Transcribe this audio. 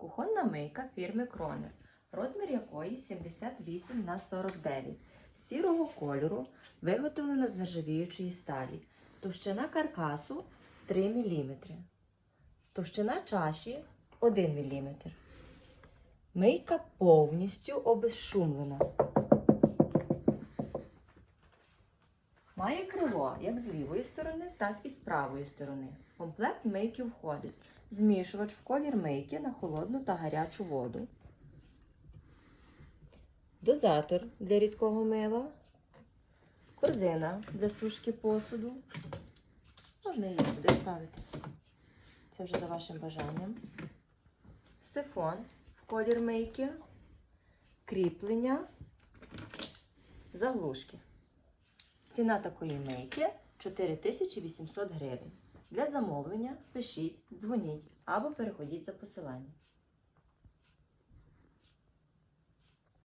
Кухонна мийка фірми Кронер, розмір якої 78 на 49 сірого кольору, виготовлена з нержавіючої сталі. Товщина каркасу 3 мм. Товщина чаші 1 мм. Мийка повністю обезшумлена. Має крило як з лівої сторони, так і з правої сторони. В комплект мийки входить змішувач в колір мийки на холодну та гарячу воду, дозатор для рідкого мила, корзина для сушки посуду. Можна її сюди ставити. Це вже за вашим бажанням. Сифон в колір мийки, кріплення, заглушки. Ціна такої мийки 4800 гривень. Для замовлення пишіть, дзвоніть або переходіть за посиланням.